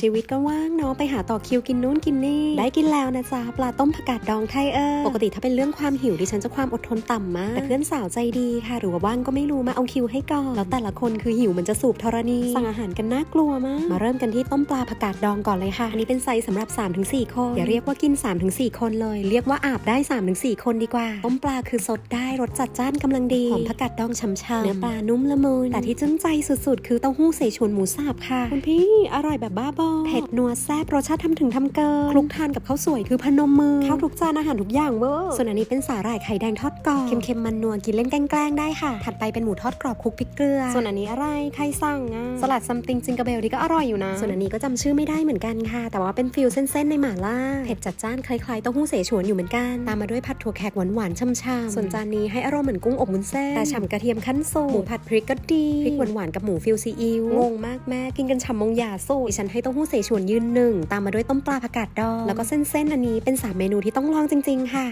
ชีวิตก็ว่างเนาะไปหาต่อคิวกินนู้นกินนี่ ได้กินแล้วนะจ๊ะปลาต้มผักกาดดองไทยเออปกติถ้าเป็นเรื่องความหิวดิฉันจะความอดทนต่ำมาก แต่เพื่อนสาวใจดีค่ะ หรือว่าว่างก็ไม่รู้มาเอาคิวให้ก่อน แล้วแต่ละคนคือหิวมันจะสูบธรณี สั่งอาหารกันน่ากลัวมาก มาเริ่มกันที่ต้มปลาผักกาดดองก่อนเลยค่ะ อันนี้เป็นไซส์สำหรับ 3-4 คน อย่าเรียกว่ากิน 3-4 คนเลย เรียกว่าอาบได้ 3-4 คนดีกว่า ต้มปลาคือสดได้รสจัดจ้านกำลังดีหอมผักกาดดองช่ำๆเนื้อปลานุ่มละมุนแต่ที่จึ้งใจสุดๆ คือเต้าหู้เสฉวนหมูสับค่ะคุณพี่อร่อยแบบบ้าบเผ็ดนัวแซ่บรสชาติทำถึงทำเกินคลุกทานกับข้าวสวยคือพนมมือข้าวทุกจานอาหารทุกอย่างเวอร์ส่วนอันนี้เป็นสาหร่ายไข่แดงทอดกรอบเค็มๆมันนัวกินเล่นแกล้งๆได้ค่ะ ถัดไปเป็นหมูทอดกรอบคลุกพริกเกลือ ส่วนอันนี้อะไรใครสั่งอะสลัดซัมติงจิงกระเบลนี่ก็อร่อยอยู่นะ ส่วนอันนี้ก็จำชื่อไม่ได้เหมือนกันค่ะ แต่ว่าเป็นฟิลเส้นๆในหม่าล่าเผ็ดจัดจ้านคล้ายๆเต้าหู้เสฉวนอยู่เหมือนกันตามมาด้วยผัดถั่วแขกหวานๆช่ำๆส่วนจานนี้ให้อารมณ์เหมือนกุ้งอบวุ้นเส้นแต่ฉ่ำกระเทียมขั้นสูงหมูผัดพริกก็ดีพริกหวานๆกับหมูฟิลซีอิ๊วงงมากแม่กินกันฉ่ำมงหยาสูดิฉันให้เต้าหู้เสฉวนยืนหนึ่งตามมาด้วยต้มปลาผักกาดดองแล้วก็เส้นๆอันนี้เป็นสามเมนูที่ต้องลองจริง ๆ ค่ะ